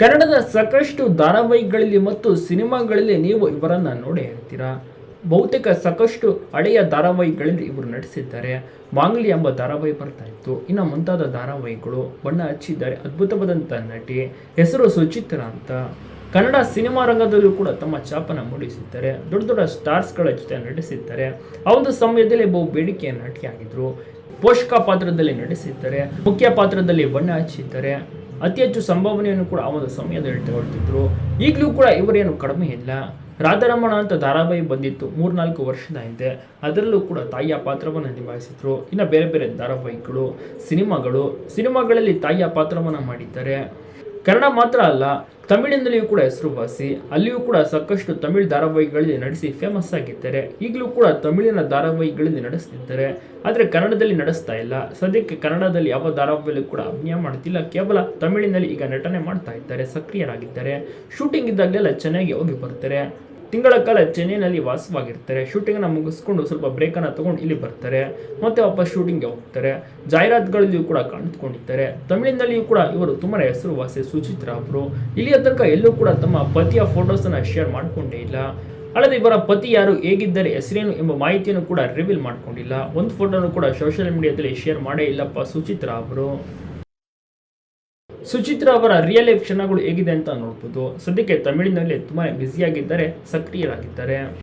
ಕನ್ನಡದ ಸಾಕಷ್ಟು ಧಾರಾವಾಹಿಗಳಲ್ಲಿ ಮತ್ತು ಸಿನಿಮಾಗಳಲ್ಲಿ ನೀವು ಇವರನ್ನ ನೋಡಿ ಇರ್ತೀರಾ ಬಹುತೇಕ ಸಾಕಷ್ಟು ಹಳೆಯ ಧಾರಾವಾಹಿಗಳಲ್ಲಿ ಇವರು ನಟಿಸಿದ್ದಾರೆ. ಮಾಂಗ್ಲಿ ಎಂಬ ಧಾರಾವಾಹಿ ಬರ್ತಾ ಇತ್ತು. ಇನ್ನು ಮುಂತಾದ ಧಾರಾವಾಹಿಗಳು ಬಣ್ಣ ಹಚ್ಚಿದ್ದಾರೆ. ಅದ್ಭುತವಾದಂಥ ನಟಿ. ಹೆಸರು ಸುಚಿತ್ರ ಅಂತ. ಕನ್ನಡ ಸಿನಿಮಾ ರಂಗದಲ್ಲೂ ಕೂಡ ತಮ್ಮ ಛಾಪನ ಮೂಡಿಸಿದ್ದಾರೆ. ದೊಡ್ಡ ದೊಡ್ಡ ಸ್ಟಾರ್ಸ್ಗಳ ಜೊತೆ ನಟಿಸಿದ್ದಾರೆ. ಆ ಒಂದು ಸಮಯದಲ್ಲಿ ಬಹು ಬೇಡಿಕೆಯ ನಟಿಯಾಗಿದ್ರು. ಪೋಷಕ ಪಾತ್ರದಲ್ಲಿ ನಟಿಸಿದ್ದಾರೆ. ಮುಖ್ಯ ಪಾತ್ರದಲ್ಲಿ ಬಣ್ಣ ಹಚ್ಚಿದ್ದಾರೆ. ಅತಿ ಹೆಚ್ಚು ಸಂಭಾವನೆಯನ್ನು ಕೂಡ ಆ ಒಂದು ಸಮಯದಲ್ಲಿ ತಗೊಳ್ತಿದ್ರು. ಈಗಲೂ ಕೂಡ ಇವರೇನು ಕಡಿಮೆ ಇಲ್ಲ. ರಾಧಾರಮಣ ಅಂತ ಧಾರಾವಾಹಿ ಬಂದಿತ್ತು ಮೂರ್ನಾಲ್ಕು ವರ್ಷದ ಹಿಂದೆ. ಅದರಲ್ಲೂ ಕೂಡ ತಾಯಿಯ ಪಾತ್ರವನ್ನು ನಿಭಾಯಿಸಿದ್ರು. ಇನ್ನು ಬೇರೆ ಬೇರೆ ಧಾರಾವಾಹಿಗಳು, ಸಿನಿಮಾಗಳು, ಸಿನಿಮಾಗಳಲ್ಲಿ ತಾಯಿಯ ಪಾತ್ರವನ್ನು ಮಾಡಿದ್ದಾರೆ. ಕನ್ನಡ ಮಾತ್ರ ಅಲ್ಲ, ತಮಿಳಿನಲ್ಲಿಯೂ ಕೂಡ ಹೆಸರುವಾಸಿ ಅಲ್ಲಿಯೂ ಕೂಡ ಸಾಕಷ್ಟು ತಮಿಳ್ ಧಾರಾವಾಹಿಗಳಲ್ಲಿ ನಡೆಸಿ ಫೇಮಸ್ ಆಗಿದ್ದಾರೆ. ಈಗಲೂ ಕೂಡ ತಮಿಳಿನ ಧಾರಾವಾಹಿಗಳಲ್ಲಿ ನಡೆಸ್ತಿದ್ದಾರೆ ಆದರೆ ಕನ್ನಡದಲ್ಲಿ ನಡೆಸ್ತಾ ಇಲ್ಲ. ಸದ್ಯಕ್ಕೆ ಕನ್ನಡದಲ್ಲಿ ಯಾವ ಧಾರಾವಾಹಿಯಲ್ಲೂ ಕೂಡ ಅಭಿನಯ ಮಾಡ್ತಿಲ್ಲ. ಕೇವಲ ತಮಿಳಿನಲ್ಲಿ ಈಗ ನಟನೆ ಮಾಡ್ತಾ ಇದ್ದಾರೆ, ಸಕ್ರಿಯರಾಗಿದ್ದಾರೆ. ಶೂಟಿಂಗ್ ಇದ್ದಾಗಲೆಲ್ಲ ಚೆನ್ನಾಗಿ ಹೋಗಿ ಬರ್ತಾರೆ. ತಿಂಗಳ ಕಾಲ ಚೆನ್ನೈನಲ್ಲಿ ವಾಸವಾಗಿರ್ತಾರೆ. ಶೂಟಿಂಗನ್ನು ಮುಗಿಸ್ಕೊಂಡು ಸ್ವಲ್ಪ ಬ್ರೇಕನ್ನು ತೊಗೊಂಡು ಇಲ್ಲಿ ಬರ್ತಾರೆ. ಮತ್ತೆ ವಾಪಸ್ ಶೂಟಿಂಗ್ಗೆ ಹೋಗ್ತಾರೆ. ಜಾಹೀರಾತುಗಳಲ್ಲಿಯೂ ಕೂಡ ಕಾಣಿಸ್ಕೊಂಡಿದ್ದಾರೆ. ತಮಿಳಿನಲ್ಲಿಯೂ ಕೂಡ ಇವರು ತುಂಬಾ ಹೆಸರುವಾಸಿ ಸುಚಿತ್ರ ಅವರು ಇಲ್ಲಿಯ ತನಕ ಎಲ್ಲೂ ಕೂಡ ತಮ್ಮ ಪತಿಯ ಫೋಟೋಸನ್ನು ಶೇರ್ ಮಾಡಿಕೊಂಡೇ ಇಲ್ಲ. ಅಲ್ಲದೆ ಇವರ ಪತಿ ಯಾರು, ಹೇಗಿದ್ದಾರೆ, ಹೆಸರೇನು ಎಂಬ ಮಾಹಿತಿಯನ್ನು ಕೂಡ ರಿವೀಲ್ ಮಾಡಿಕೊಂಡಿಲ್ಲ. ಒಂದು ಫೋಟೋನು ಕೂಡ ಸೋಷಿಯಲ್ ಮೀಡಿಯಾದಲ್ಲಿ ಶೇರ್ ಮಾಡೇ ಇಲ್ಲಪ್ಪ ಸುಚಿತ್ರ ಅವರು ಸುಚಿತ್ರ ಅವರ ರಿಯಲ್ ಲೈಫ್ ಕ್ಷಣಗಳು ಹೇಗಿದೆ ಅಂತ ನೋಡ್ಬೋದು. ಸದ್ಯಕ್ಕೆ ತಮಿಳಿನಲ್ಲಿ ತುಂಬಾ ಬ್ಯುಸಿಯಾಗಿದ್ದಾರೆ ಸಕ್ರಿಯರಾಗಿದ್ದಾರೆ.